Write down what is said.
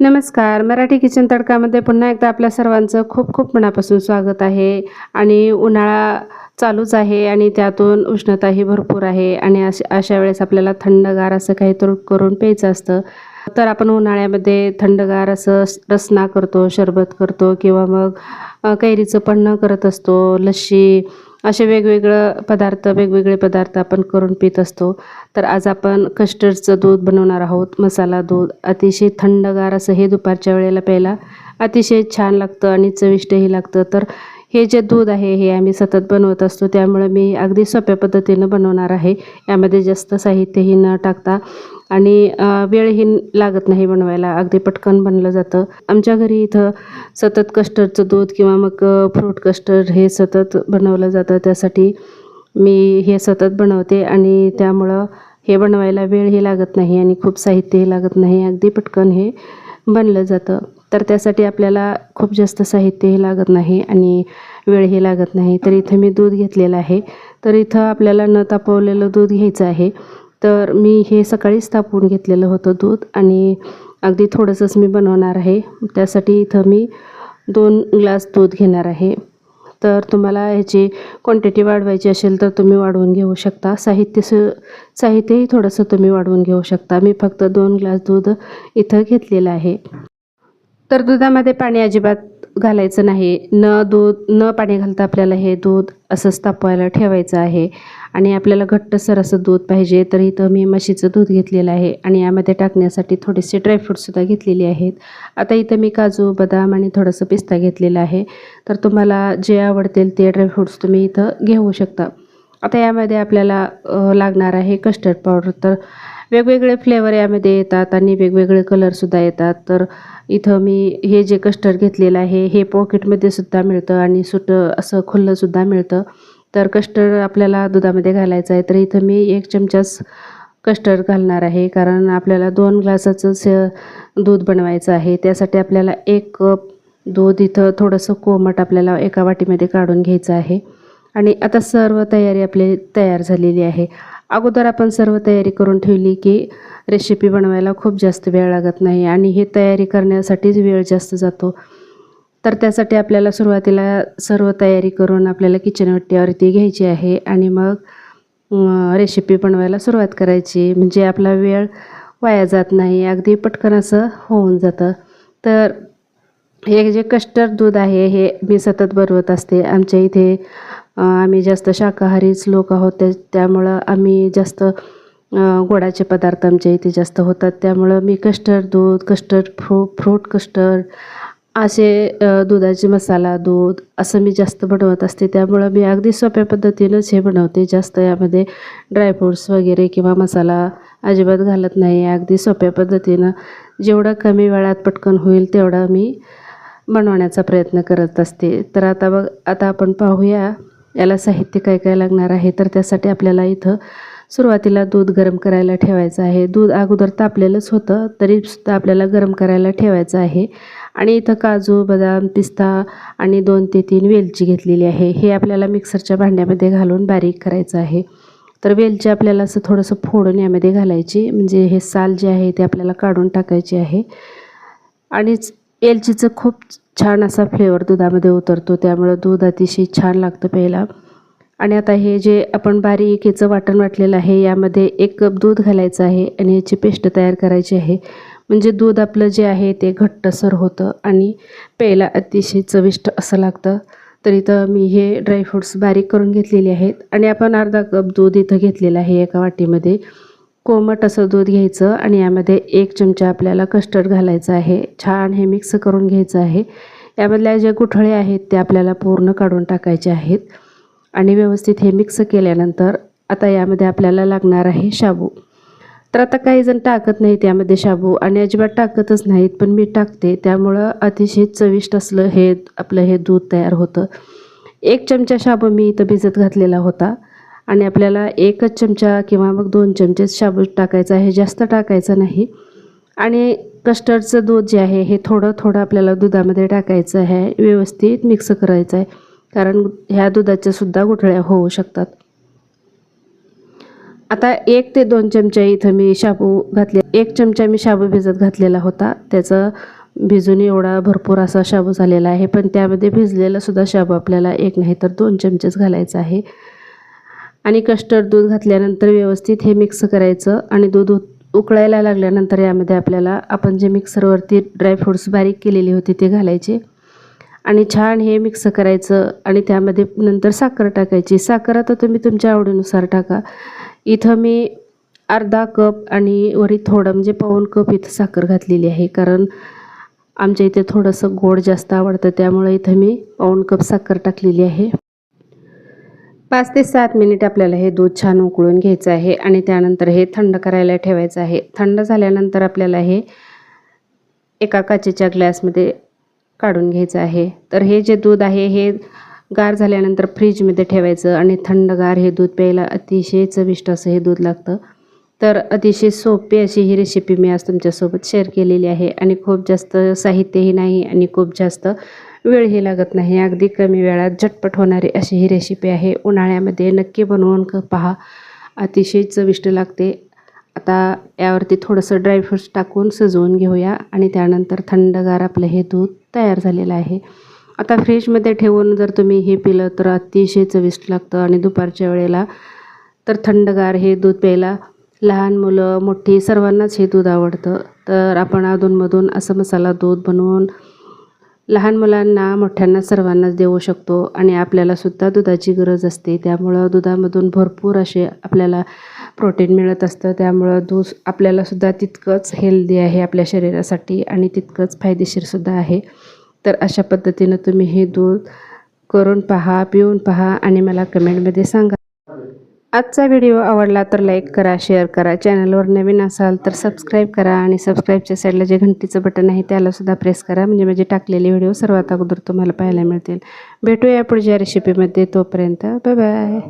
नमस्कार. मराठी किचन तडकामध्ये पुन्हा एकदा आपल्या सर्वांचं खूप खूप मनापासून स्वागत आहे. आणि उन्हाळा चालूच आहे आणि त्यातून उष्णताही भरपूर आहे आणि अशा अशा वेळेस आपल्याला थंडगार असं काहीतरी करून प्यायचं असतं. तर आपण उन्हाळ्यामध्ये थंडगार असं रसना करतो शरबत करतो किंवा मग कैरीचं पन्हं करत असतो लस्सी असे वेगवेगळं पदार्थ वेगवेगळे पदार्थ आपण करून पित असतो. तर आज आपण कस्टर्डचं दूध बनवणार आहोत मसाला दूध. अतिशय थंडगार असं हे दुपारच्या वेळेला प्यायला अतिशय छान लागतं आणि चविष्टही लागतं. तर हे जे दूध आहे हे आम्ही सतत बनवत असतो. त्यामुळे मी अगदी सोप्या पद्धतीनं बनवणार आहे. यामध्ये जास्त साहित्यही न टाकता आणि वेळही लागत नाही बनवायला. अगदी पटकन बनलं जातं. आमच्या घरी इथं सतत कस्टर्डचं दूध किंवा मग फ्रूट कस्टर्ड हे सतत बनवलं जातं. त्यासाठी मी हे सतत बनवते आणि त्यामुळं हे बनवायला वेळही लागत नाही आणि खूप साहित्यही लागत नाही. अगदी पटकन हे बनलं जातं. तर त्यासाठी आपल्याला खूप जास्त साहित्यही लागत नाही आणि वेळही लागत नाही. तर इथं मी दूध घेतलेलं आहे. तर इथं आपल्याला न तापवलेलं दूध घ्यायचं आहे. तर मी हे सकाळीच तापवून घेतलेलं होतं दूध आणि अगदी थोडंसंच मी बनवणार आहे. त्यासाठी इथं मी दोन ग्लास दूध घेणार आहे. तर तुम्हाला ह्याची क्वांटिटी वाढवायची असेल तर तुम्ही वाढवून घेऊ शकता. साहित्य स साहित्यही थोडंसं तुम्ही वाढवून घेऊ शकता. मी फक्त दोन ग्लास दूध इथं घेतलेलं आहे. तर दुधामध्ये पाणी अजिबात घालायचं नाही. न दूध न पाणी घालता आपल्याला हे दूध असंच तापवायला ठेवायचं आहे. आणि आपल्याला घट्टसर असं दूध पाहिजे तर इथं मी म्हशीचं दूध घेतलेलं आहे आणि यामध्ये टाकण्यासाठी थोडेसे ड्रायफ्रूटसुद्धा घेतलेले आहेत. आता इथं मी काजू बदाम आणि थोडंसं पिस्ता घेतलेलं आहे. तर तुम्हाला जे आवडतील ते ड्रायफ्रूट्स तुम्ही इथं घेऊ शकता. आता यामध्ये आपल्याला लागणार आहे कस्टर्ड पावडर तर वेगवेगळे फ्लेवर यामध्ये येतात आणि वेगवेगळे कलरसुद्धा येतात. तर इथं मी हे जे कस्टर्ड घेतलेलं आहे हे पॉकेटमध्ये सुद्धा मिळतं आणि सुटं असं खुल्लंसुद्धा मिळतं. तर कस्टर्ड आपल्याला दुधामध्ये घालायचं आहे तर इथं मी एक चमचाच कस्टर्ड घालणार आहे. कारण आपल्याला दोन ग्लासाचं दूध बनवायचं आहे. त्यासाठी आपल्याला एक कप दूध इथं थोडंसं कोमट आपल्याला एका वाटीमध्ये काढून घ्यायचं आहे. आणि आता सर्व तयारी आपली तयार झालेली आहे. अगोदर आपण सर्व तयारी करून ठेवली की रेसिपी बनवायला खूप जास्त वेळ लागत नाही आणि हे तयारी करण्यासाठीच वेळ जास्त जातो. तर त्यासाठी आपल्याला सुरुवातीला सर्व तयारी करून आपल्याला किचन घ्यायची आहे आणि मग रेसिपी बनवायला सुरुवात करायची. म्हणजे आपला वेळ वाया जात नाही. अगदी पटकन असं होऊन जातं. तर हे जे कस्टर्ड दूध आहे हे मी सतत बनवत असते. आमच्या इथे आम्ही जास्त शाकाहारीच लोक आहोत त्या त्यामुळं आम्ही जास्त गोडाचे पदार्थ आमच्या इथे जास्त होतात. त्यामुळं मी कस्टर्ड दूध कस्टर्ड फ्रू फ्रूट कस्टर्ड असे दुधाचे मसाला दूध असं मी जास्त बनवत असते. त्यामुळं मी अगदी सोप्या पद्धतीनंच हे बनवते. जास्त यामध्ये ड्रायफ्रूट्स वगैरे किंवा मसाला अजिबात घालत नाही. अगदी सोप्या पद्धतीनं जेवढं कमी वेळात पटकन होईल तेवढं मी बनवण्याचा प्रयत्न करत असते. तर आता बघ आता आपण पाहूया याला साहित्य काय काय लागणार आहे? तर त्यासाठी आपल्याला इथं सुरुवातीला दूध गरम करायला ठेवायचं आहे. दूध अगोदर तापलेलंच होतं तरीसुद्धा आपल्याला गरम करायला ठेवायचं आहे. आणि इथं काजू बदाम पिस्ता आणि दोन ते तीन वेलची घेतलेली आहे. हे आपल्याला मिक्सरच्या भांड्यामध्ये घालून बारीक करायचं आहे. तर वेलची आपल्याला असं थोडंसं फोडून यामध्ये घालायची. म्हणजे हे साल जे आहे ते आपल्याला काढून टाकायची आहे. आणि एलचीचं खूप छान असा फ्लेवर दुधामध्ये उतरतो त्यामुळं दूध अतिशय छान लागतं प्यायला. आणि आता हे जे आपण बारीक याचं वाटण वाटलेलं आहे यामध्ये एक कप दूध घालायचं आहे आणि याची पेस्ट तयार करायची आहे. म्हणजे दूध आपलं जे आहे ते घट्टसर होतं आणि प्यायला अतिशय चविष्ट असं लागतं. तर इथं मी हे ड्रायफ्रूट्स बारीक करून घेतलेले आहेत. आणि आपण अर्धा कप दूध इथं घेतलेलं आहे एका वाटीमध्ये. कोमट असं दूध घ्यायचं आणि यामध्ये एक चमचा आपल्याला कस्टर्ड घालायचं आहे. छान हे मिक्स करून घ्यायचं आहे. यामधल्या ज्या गुठळे आहेत ते आपल्याला पूर्ण काढून टाकायचे आहेत. आणि व्यवस्थित हे मिक्स केल्यानंतर आता यामध्ये आपल्याला लागणार आहे शाबू. तर आता काही जण टाकत नाहीत यामध्ये शाबू आणि अजिबात टाकतच नाहीत पण मी टाकते. त्यामुळं अतिशय चविष्ट असलं हे आपलं हे दूध तयार होतं. एक चमचा शाबू मी इथं भिजत घातलेला होता. आणि आपल्याला एकच चमचा किंवा मग दोन चमचे शाबू टाकायचा आहे जास्त टाकायचं नाही. आणि कस्टर्डचं दूध जे आहे हे थोडं थोडं आपल्याला दुधामध्ये टाकायचं आहे व्यवस्थित मिक्स करायचं आहे. कारण ह्या दुधाच्या सुद्धा गुठळ्या होऊ शकतात. आता एक ते दोन चमचे इथं मी शाबू घातले एक चमचा मी शाबू भिजत घातलेला होता. त्याचं भिजून एवढा भरपूर असा शाबू झालेला आहे. पण त्यामध्ये भिजलेला सुद्धा शाबू आपल्याला एक नाही तर दोन चमचेच घालायचं आहे. आणि कस्टर्ड दूध घातल्यानंतर व्यवस्थित हे मिक्स करायचं आणि दूध उत- उकळायला लागल्यानंतर यामध्ये आपल्याला आपण जे मिक्सरवरती ड्रायफ्रूट्स बारीक केलेले होते ते घालायचे. आणि छान हे मिक्स करायचं आणि त्यामध्ये नंतर साखर टाकायची. साखर आता तुम्ही तुमच्या आवडीनुसार टाका. इथं मी अर्धा कप आणि वरी थोडं म्हणजे पाऊण कप इथं साखर घातलेली आहे. कारण आमच्या इथे थोडंसं गोड जास्त आवडतं त्यामुळे इथं मी पाऊण कप साखर टाकलेली आहे. पाच ते सात मिनिट आपल्याला हे दूध छान उकळून घ्यायचं आहे आणि त्यानंतर हे थंड करायला ठेवायचं आहे. थंड झाल्यानंतर आपल्याला हे एका काचेच्या ग्लासमध्ये काढून घ्यायचं आहे. तर हे जे दूध आहे हे गार झाल्यानंतर फ्रीजमध्ये ठेवायचं आणि थंडगार हे दूध प्यायला अतिशय चविष्ट असं हे दूध लागतं. तर अतिशय सोपी अशी ही रेसिपी मी आज तुमच्यासोबत शेअर केलेली आहे आणि खूप जास्त साहित्यही नाही आणि खूप जास्त वेळही लागत नाही. अगदी कमी वेळात झटपट होणारी अशी ही रेसिपी आहे. उन्हाळ्यामध्ये नक्की बनवून क पहा. अतिशय चविष्ट लागते. आता यावरती थोडंसं ड्रायफ्रूट्स टाकून सजवून घेऊया आणि त्यानंतर थंडगार आपलं हे दूध तयार झालेलं आहे. आता फ्रीजमध्ये ठेवून जर तुम्ही हे पिलं तर अतिशय चविष्ट लागतं आणि दुपारच्या वेळेला तर थंडगार हे दूध प्यायला लहान मुलं मोठी सर्वांनाच हे दूध आवडतं. तर आपण अधूनमधून असं मसाला दूध बनवून लहान मुलांना मोठ्यांना सर्वांनाच देऊ शकतो आणि आपल्यालासुद्धा दुधाची गरज असते. त्यामुळं दुधामधून भरपूर असे आपल्याला प्रोटीन मिळत असतं. त्यामुळं दूध आपल्यालासुद्धा तितकंच हेल्दी आहे आपल्या शरीरासाठी आणि तितकंच फायदेशीरसुद्धा आहे. तर अशा पद्धतीनं तुम्ही हे दूध करून पहा पिऊन पहा आणि मला कमेंटमध्ये सांगा. आजचा व्हिडिओ आवडला तर लाईक करा शेअर करा. चॅनलवर नवीन असाल तर सबस्क्राईब करा आणि सबस्क्राईबच्या साईडला जे घंटीचं बटन आहे त्यालासुद्धा प्रेस करा. म्हणजे माझे टाकलेले व्हिडिओ सर्वात अगोदर तुम्हाला पाहायला मिळतील. भेटूया पुढच्या रेसिपीमध्ये तोपर्यंत. Bye bye